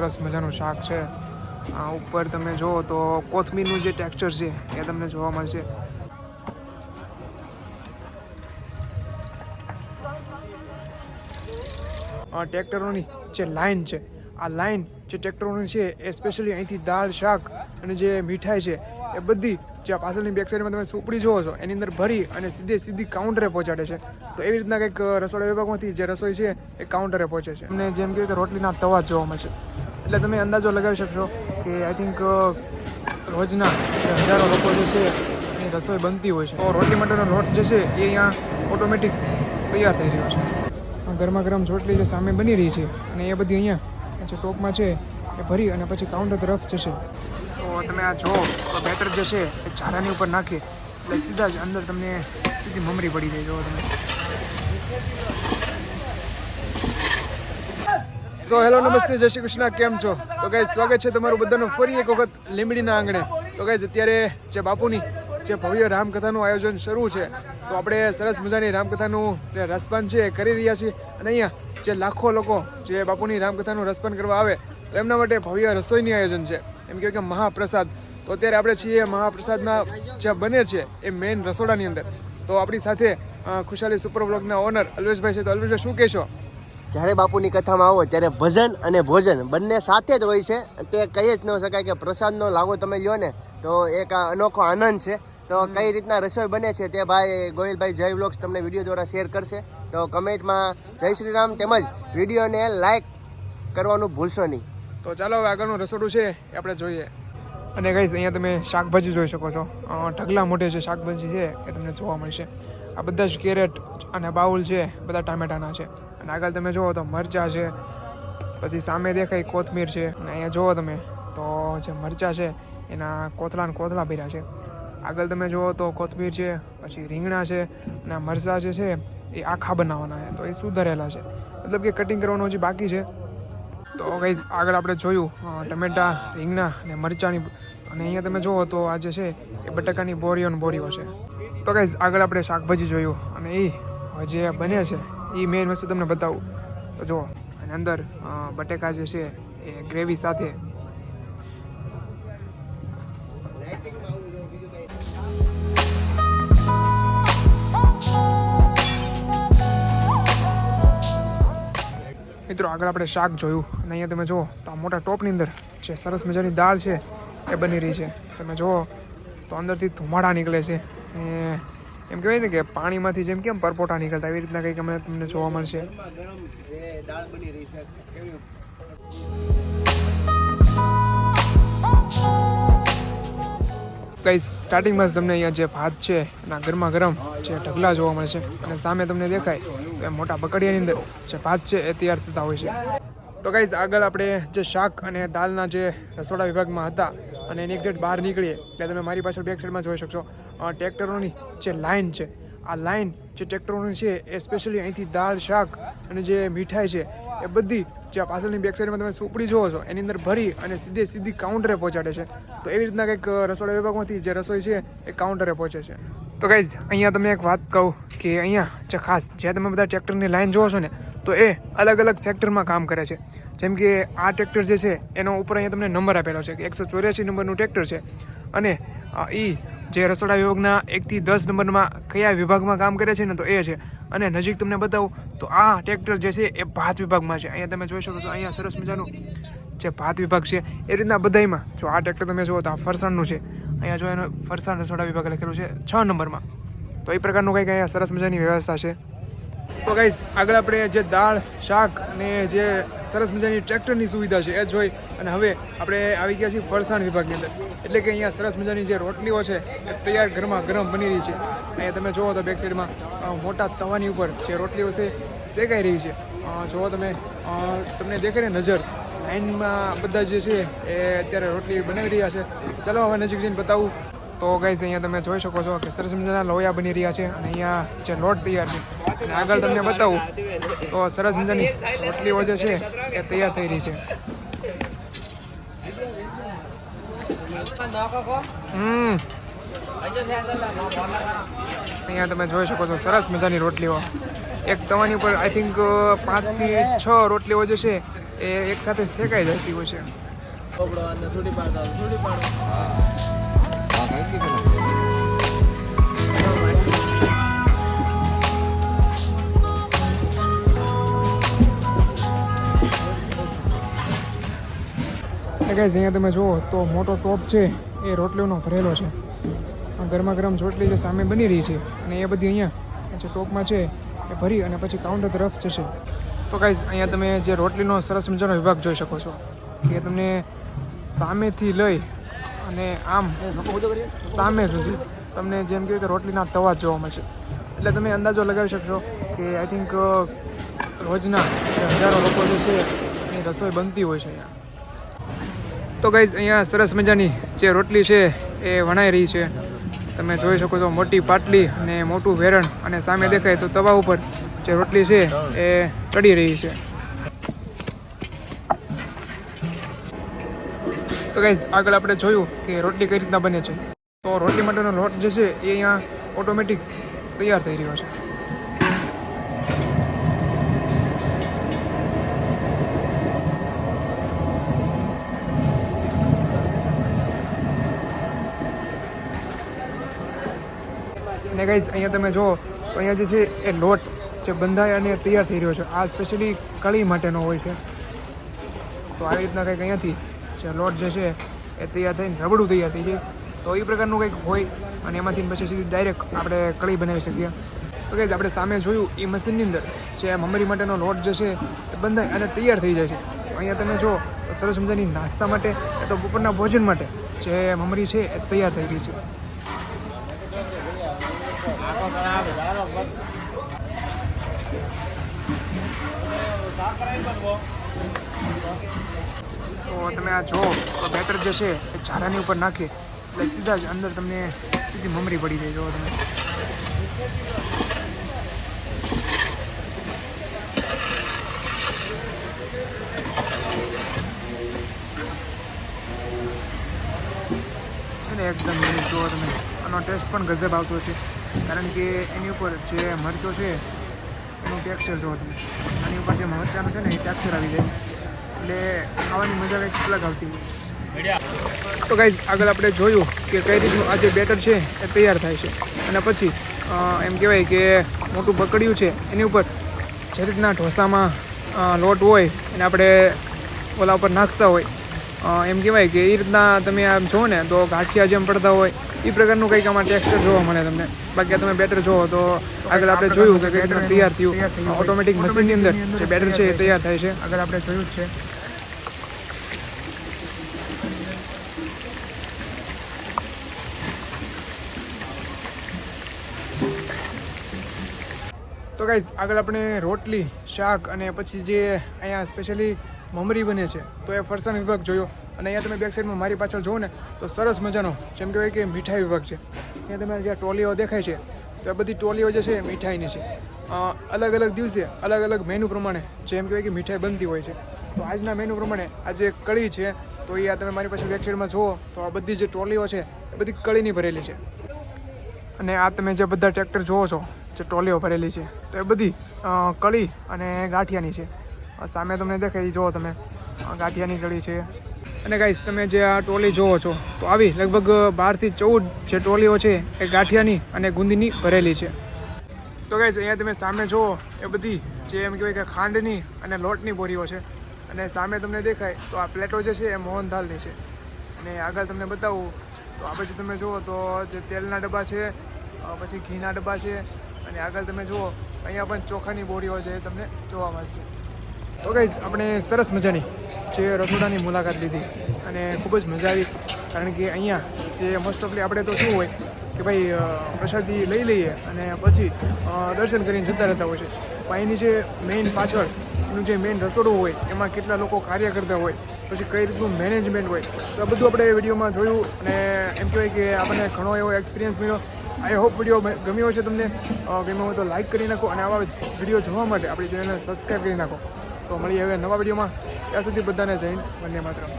સરસ મજાનું શાક છે. આ ઉપર તમે જુઓ તો કોથમીરનું જે ટેક્સચર છે, એ તમને જોવા મળશે. આ ટ્રેક્ટરોની જે લાઈન છે, આ લાઈન જે ટ્રેક્ટરોની છે એ સ્પેશિયલી અહીંથી દાળ, શાક અને જે મીઠાઈ છે, એ બધી જે પાછળની બેક સાઈડમાં તમે સુપડી જોવો છો, એની અંદર ભરી અને સીધે સીધી કાઉન્ટરે પહોંચાડે છે. તો એવી રીતના કંઈક રસોડા વિભાગમાંથી જે રસોઈ છે, એ કાઉન્ટરે પહોંચે છે. અને જેમ કે રોટલીના તવા જોવા મળશે. એટલે તમે અંદાજો લગાવી શકશો કે આઈ થિંક રોજના હજારો લોકો જે છે એ રસોઈ બનતી હોય છે. તો રોટલી માટેનો લોટ જે છે એ અહીંયા ઓટોમેટિક તૈયાર થઈ રહ્યો છે. ગરમા ગરમ રોટલી જે સામે બની રહી છે અને એ બધી અહીંયા જે ટોપમાં છે એ ભરી અને પછી કાઉન્ટર તરફ જશે. તો તમે આ જો તો બેટર જે છે એ ચારાની ઉપર નાખીએ એટલે સીધા જ અંદર તમને સીધી મમરી પડી જાય જો તમે. સો હેલો નમસ્તે જય શ્રી કૃષ્ણ કેમ છો? તો ગાઈઝ સ્વાગત છે તમારું બધાનું ફરી એક વખત લીમડીના આંગણે. તો ગાઈઝ અત્યારે જે બાપુની જે ભવ્ય રામકથાનું આયોજન શરૂ છે, તો આપણે સરસ મજાની રામકથાનું જે રસપાન છે એ કરી રહ્યા છીએ. અને અહીંયા જે લાખો લોકો જે બાપુની રામકથાનું રસપાન કરવા આવે, તો એમના માટે ભવ્ય રસોઈની આયોજન છે. એમ કહેવાય કે મહાપ્રસાદ. તો અત્યારે આપણે છીએ મહાપ્રસાદના જે બને છે, એ મેઇન રસોડાની અંદર. તો આપણી સાથે ખુશાલી સુપર બ્લોગના ઓનર અલ્વેશભાઈ છે. તો અલ્વેશભાઈ, શું કહેશો? જ્યારે બાપુની કથામાં આવો ત્યારે ભજન અને ભોજન બંને સાથે જ હોય છે. તે કહી જ ન શકાય કે પ્રસાદનો લાવો તમે લ્યો ને, તો એક અનોખો આનંદ છે. તો કઈ રીતના રસોઈ બને છે તે ભાઈ ગોહિલભાઈ જય વ્લોગ્સ તમને વીડિયો દ્વારા શેર કરશે. તો કમેન્ટમાં જય શ્રી રામ તેમજ વિડીયોને લાઈક કરવાનું ભૂલશો નહીં. તો ચાલો હવે આગળનું રસોડું છે એ આપણે જોઈએ. અને કહીશ અહીંયા તમે શાકભાજી જોઈ શકો છો. ઢગલા મોટે જે શાકભાજી છે એ તમને જોવા મળશે. આ બધા જ કેરેટ અને બાઉલ છે, બધા ટામેટાના છે. અને આગળ તમે જુઓ તો મરચાં છે, પછી સામે દેખાય કોથમીર છે, અને અહીંયા જુઓ તમે તો જે મરચાં છે, એના કોથળા ને કોથળા ભર્યા છે. આગળ તમે જુઓ તો કોથમીર છે, પછી રીંગણા છે, અને મરચાં જે છે, એ આખા બનાવવાના છે. તો એ સુધારેલા છે. મતલબ કે કટિંગ કરવાનું હજી બાકી છે. તો ગાઈઝ આગળ આપણે જોયું ટમેટા, રીંગણા અને મરચાંની અને અહીંયા તમે જુઓ તો આ જે છે, એ બટાકાની બોરીઓ બોરીઓ છે. તો ગાઈઝ આગળ આપણે શાકભાજી જોયું, અને એ જે બને છે. એ મેઇન વસ્તુ તમને બતાવું. તો જુઓ, અને અંદર બટેકા જે છે, એ ગ્રેવી સાથે. મિત્રો, આગળ આપણે શાક જોયું, અને અહીંયા તમે જુઓ, તો આ મોટા ટોપની અંદર જે સરસ મજાની દાળ છે, એ બની રહી છે. તમે જુઓ, તો અંદરથી ધુમાડા નીકળે છે એમ કહેવાય ને કે પાણીમાંથી જેમ કેમ પરપોટા નીકળતા એવી રીતના કંઈક અમને તમને જોવા મળશે. દાળ બની કઈ સ્ટાર્ટિંગમાં જ તમને અહીંયા જે ભાત છે, એના ગરમા ગરમ જે ઢગલા જોવા મળશે. અને સામે તમને દેખાય એ મોટા બકડિયાની અંદર જે ભાત છે, એ તૈયાર થતા હોય છે. તો ગાઈઝ આગળ આપણે જે શાક અને દાળના જે રસોડા વિભાગમાં હતા અને એની એક બહાર નીકળીએ, એટલે તમે મારી પાછળ બેક સાઈડમાં જોઈ શકશો. ટ્રેક્ટરોની જે લાઈન છે, આ લાઈન જે ટ્રેક્ટરોની છે, એ સ્પેશિયલી અહીંથી દાળ, શાક અને જે મીઠાઈ છે, એ બધી જે પાછળની બેક સાઈડમાં તમે સુપડી જોવો છો, એની અંદર ભરી અને સીધે સીધી કાઉન્ટરે પહોંચાડે છે. તો એવી રીતના કંઈક રસોડા વિભાગમાંથી જે રસોઈ છે, એ કાઉન્ટરે પહોંચે છે. તો ગાઈઝ અહીંયા તમે એક વાત કહું કે અહીંયા જે ખાસ, જ્યાં તમે બધા ટ્રેક્ટરની લાઈન જોવો છો ને તો એ અલગ અલગ સેક્ટરમાં કામ કરે છે. જેમ કે આ ટ્રેક્ટર જે છે, એનો ઉપર અહીંયા તમને નંબર આપેલો છે, કે એકસો ચોર્યાસી નંબરનું ટ્રેક્ટર છે. અને એ જે રસોડા વિભાગના એકથી દસ નંબરમાં કયા વિભાગમાં કામ કરે છે ને તો એ છે. અને નજીક તમને બતાવું, તો આ ટ્રેક્ટર જે છે, એ ભાત વિભાગમાં છે. અહીંયા તમે જોઈ શકો છો, અહીંયા સરસ મજાનું જે ભાત વિભાગ છે, એ રીતના બધાયમાં. જો આ ટ્રેક્ટર તમે જુઓ તો આ ફરસાણનું છે. અહીંયા જો એનો ફરસાણ રસોડા વિભાગ લખેલું છે, છ નંબરમાં. તો એ પ્રકારનું કંઈક અહીંયા સરસ મજાની વ્યવસ્થા છે. તો ગાઈઝ આગળ આપણે જે દાળ, શાક અને જે સરસ મજાની ટ્રેક્ટરની સુવિધા છે એ જોઈ અને હવે આપણે આવી ગયા છીએ ફરસાણ વિભાગની અંદર. એટલે કે અહીંયા સરસ મજાની જે રોટલીઓ છે એ તૈયાર ગરમા ગરમ બની રહી છે. અહીંયા તમે જુઓ તો બેક સાઈડમાં મોટા તવાની ઉપર જે રોટલીઓ છે શેકાઈ રહી છે. જોવો તમે તમને દેખાય ને નજર. લાઇનમાં બધા જે છે એ અત્યારે રોટલી બનાવી રહ્યા છે. ચાલો હવે નજીક જઈને બતાવું. તો ગાઈઝ અહીંયા તમે જોઈ શકો છો કે સરસ મજાના લોયા બની રહ્યા છે અને અહીંયા જે લોટ તૈયાર છે. અને આગળ તમને બતાવું તો સરસ મજાની રોટલીઓ જે છે એ તૈયાર થઈ રહી છે. હમ. અહીંયા તમે જોઈ શકો છો સરસ મજાની રોટલીઓ. એક તવાની ઉપર આઈ થિંક પાંચથી છ રોટલીઓ જે છે એ એકસાથે શેકાઈ જતી હોય છે. એ guys, અહીંયા તમે જુઓ તો મોટો ટોપ છે એ રોટલીનો ભરેલો છે. ગરમા ગરમ રોટલી જે સામે બની રહી છે અને એ બધી અહીંયા જે ટોપમાં છે એ ભરી અને પછી કાઉન્ટર તરફ જશે. તો ગાઈઝ અહીંયા તમે જે રોટલીનો સરસ મજાનો વિભાગ જોઈ શકો છો કે તમને સામેથી લઈ અને આમ સામે સુધી તમને જેમ કે રોટલીના તવા જોવા મળશે. એટલે તમે અંદાજો લગાવી શકશો કે આઈ થિંક રોજના હજારો લોકો જે છે એની રસોઈ બનતી હોય છે અહીંયા. તો ગાઈઝ અહીંયા સરસ મજાની જે રોટલી છે એ વણાઈ રહી છે. તમે જોઈ શકો છો મોટી પાટલી અને મોટું વેરણ અને સામે દેખાય તો તવા ઉપર જે રોટલી છે એ ચડી રહી છે. તો ગાઈઝ આગળ આપણે જોયું કે રોટલી કઈ રીતના બને છે. તો રોટલી માટેનો લોટ જે છે એ અહીંયા ઓટોમેટિક તૈયાર થઈ રહ્યો છે. ને ગાઈઝ અહીંયા તમે જુઓ તો અહીંયા જે છે એ લોટ જે બંધાય અને તૈયાર થઈ રહ્યો છે. આ સ્પેશિયલી કળી માટેનો હોય છે. તો આવી રીતના કંઈક અહીંયાથી જે લોટ જે છે એ તૈયાર થઈને રબડું તૈયાર થઈ જાય તો એ પ્રકારનું કંઈક હોય અને એમાંથી પછી સીધી ડાયરેક્ટ આપણે કળી બનાવી શકીએ. તો કે આપણે સામે જોયું, એ મશીનની અંદર જે મમરી માટેનો લોટ જે છે એ બંધાય અને તૈયાર થઈ જાય છે. અહીંયા તમે જો સરસ મજાની નાસ્તા માટે તો બપોરના ભોજન માટે જે મમરી છે એ તૈયાર થઈ ગઈ છે. તો તમે આ જો બેટર જે છે એ ચારાની ઉપર નાખીએ એટલે સીધા જ અંદર તમને સીધી મમરી પડી જાય જો તમે. એકદમ જુઓ તમે. આનો ટેસ્ટ પણ ગજબ આવતો છે કારણ કે એની ઉપર જે મરચો છે, એનું ટેક્સચર જુઓ તમે આની ઉપર જે મરચાનું છે ને, એ ટેક્સચર આવી જાય. એટલે ખાવાની મજા કંઈક અલગ આવતી. તો ગાઈઝ આગળ આપણે જોયું કે કઈ રીતનું આ જે બેટર છે, એ તૈયાર થાય છે. અને પછી એમ કહેવાય કે મોટું પકડ્યું છે, એની ઉપર જે રીતના ઢોસામાં લોટ હોય, એને આપણે ઓલા ઉપર નાખતા હોય. એમ કહેવાય કે એ રીતના તમે આમ જુઓ ને, તો ગાંઠિયા જેમ પડતા હોય એ પ્રકારનું કંઈક આમાં ટેક્સચર જોવા મળે તમને. બાકી તમે બેટર જોવો તો આગળ આપણે જોયું કે કઈ રીતના તૈયાર થયું. ઓટોમેટિક મશીનની અંદર જે બેટર છે એ તૈયાર થાય છે. આગળ આપણે જોયું જ છે. તો ગાઈઝ આગળ આપણે રોટલી શાક અને પછી જે અહીંયા સ્પેશિયલી મમરી બને છે. તો એ ફરસાણ વિભાગ જોયો. અને અહીંયા તમે બેક સાઈડમાં મારી પાછળ જુઓ ને, તો સરસ મજાનો, જેમ કહેવાય કે મીઠાઈ વિભાગ છે. અહીંયા તમે જ્યાં ટોલીઓ દેખાય છે, તો એ બધી ટોલીઓ જે છે એ મીઠાઈની છે. અલગ અલગ દિવસે અલગ અલગ મેનુ પ્રમાણે, જેમ કહેવાય કે મીઠાઈ બનતી હોય છે. તો આજના મેનુ પ્રમાણે આજે કળી છે, તો એ આ તમે મારી પાછળ બેક સાઈડમાં જુઓ, તો આ બધી જે ટોલીઓ છે, એ બધી કળીની ભરેલી છે. અને આ તમે જે બધા ટ્રેક્ટર જુઓ છો, જે ટોલીઓ ભરેલી છે, તો એ બધી કળી અને ગાંઠિયાની છે. સામે તમને દેખાય જુઓ તમે. ગાંઠિયાની કળી છે. અને ગાઈસ તમે જે આ ટોલી જોવો છો, તો આવી લગભગ બારથી ચૌદ જે ટોલીઓ છે, એ ગાંઠિયાની અને ગુંદીની ભરેલી છે. તો ગાઈસ અહીંયા તમે સામે જુઓ, એ બધી જે એમ કહેવાય કે ખાંડની અને લોટની બોરીઓ છે. અને સામે તમને દેખાય, તો આ પ્લેટો જે છે, એ મોહનથાલની છે. અને આગળ તમને બતાવું, તો આ પછી તમે જુઓ, તો જે તેલના ડબ્બા છે પછી ઘીના ડબ્બા છે. અને આગળ તમે જુઓ, અહીંયા પણ ચોખાની બોરીઓ છે, એ તમને જોવા મળશે. તો ગાઈઝ આપણે સરસ મજાની જે રસોડાની મુલાકાત લીધી અને ખૂબ જ મજા આવી. કારણ કે અહીંયા જે મોસ્ટ ઓફલી આપણે તો શું હોય કે ભાઈ પ્રસાદી લઈ લઈએ અને પછી દર્શન કરીને જતા રહેતા હોય છે. પણ અહીંની જે મેઇન પાછળનું જે મેઇન રસોડું હોય, એમાં કેટલા લોકો કાર્ય કરતા હોય, પછી કઈ રીતનું મેનેજમેન્ટ હોય, તો બધું આપણે વિડીયોમાં જોયું અને એમ કહેવાય કે આપણને ઘણો એવો એક્સપિરિયન્સ મળ્યો. આઈ હોપ વીડિયો ગમ્યો છે તમને. ગમ્યો હોય તો લાઇક કરી નાખો અને આવા વીડિયો જોવા માટે આપણી ચેનલને સબસ્ક્રાઈબ કરી નાખો. તો મળીએ હવે નવા વિડીયોમાં. ત્યાં સુધી બધાને જઈને વંદે માતરમ.